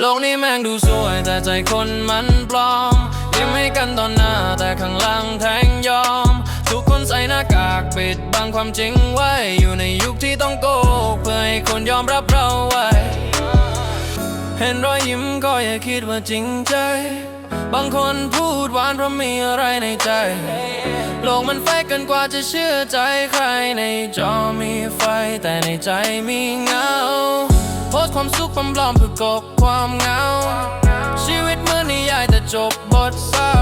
โลกนี้แม่งดูสวยแต่ใจคนมันปลอมยิ้มให้กันตอนหน้าแต่ข้างหลังแทงยอม ทุกคนใส่หน้ากากปิดบังความจริงไว้ อยู่ในยุคที่ต้องโกกเพื่อให้คนยอมรับเราไว้ เห็นรอยยิ้มก็อย่าคิดว่าจริงใจ บางคนพูดหวานเพราะมีอะไรในใจ โลกมันแฟกกันกว่าจะเชื่อใจใครในจอมีไฟแต่ในใจมีเงา โพสความสุขปลอมๆเพื่อกบความเหงา ชีวิตเมื่อนิยายแต่จบบทเศร้า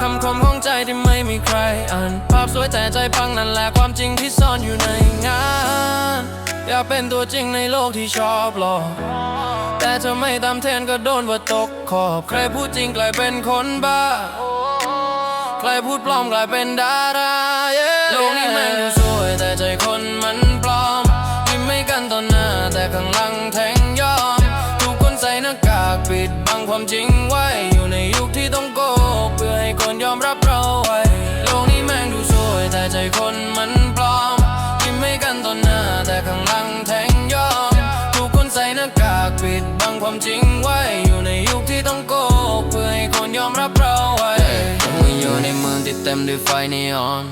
คำคมของใจที่ไม่มีใครอ่านภาพสวยแต่ใจพังนั่นแหละความจริงที่ซ่อนอยู่ในงาน อยากเป็นตัวจริงในโลกที่ชอบหลอกแต่เธอไม่ตามเทนก็โดนว่าตกขอบ ใครพูดจริงกลายเป็นคนบ้า ใครพูดปลอมกลายเป็นดารา yeah โลกนี้แม่งดูสวย ความจริงไว้ อยู่ในยุคที่ต้องโกหกเพื่อให้คนยอมรับเราไว้โลกนี้แม่งดูสวยแต่ใจคนมันปลอมยิ้มไม่กันตอนหน้าแต่ข้างหลังแทงยอมทุกคนใส่หน้ากากปิดบังความจริงไว้ อยู่ในยุคที่ต้องโกหกเพื่อให้คนยอมรับเราไว้ยังอยู่ในเมืองที่เต็มด้วยไฟนีออน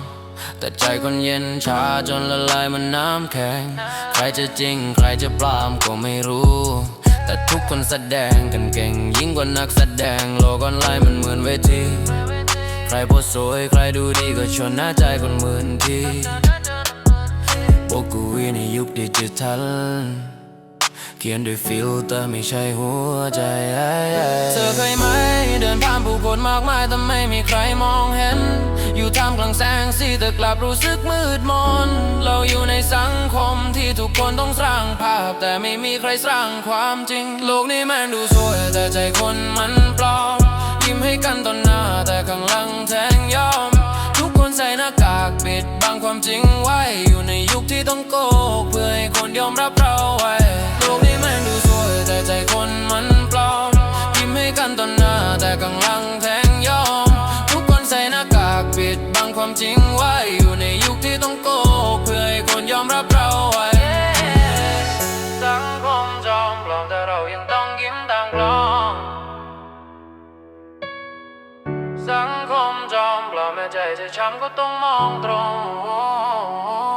แต่ใจคนเย็นชาจนละลายมันน้ำแข็ง ใครจะจริงใครจะปลอมก็ไม่รู้ แต่ทุกคนแสดงกันเก่งยิ่งกว่านักแสดง โลกออนไลน์มันเหมือนเวที ใครโพสสวยใครดูดีก็ชวนหน้าใจคนหมื่นทีพวกกูวีในยุคดิจิทัล เขียนด้วยฟิลเตอร์ไม่ใช่หัวใจ เธอเคยไหม เดินผ่านผู้คนมากมายแต่ไม่มีใครมองเห็น อยู่ท่ามกลางแสงสีแต่กลับรู้สึกมืดมน เราอยู่ ทุกคนต้องสร้างภาพ แต่ไม่มีใครสร้างความจริง โลกนี้แม่งดูสวย แต่ใจคนมันปลอม ยิ้มให้กันตอนหน้า แต่ข้างหลังแทงยอม ทุกคนใส่หน้ากากปิดบังความจริงไว้ อยู่ในยุคที่ต้องโกหกเพื่อให้คนยอมรับเราไว้ โลกนี้แม่งดูสวย แต่ใจคนมันปลอม ยิ้มให้กันตอนหน้า แต่ข้างหลังแทงยอม ทุกคนใส่หน้ากากปิดบังความจริงไว้อยู่ 잠궈 똥멍 들어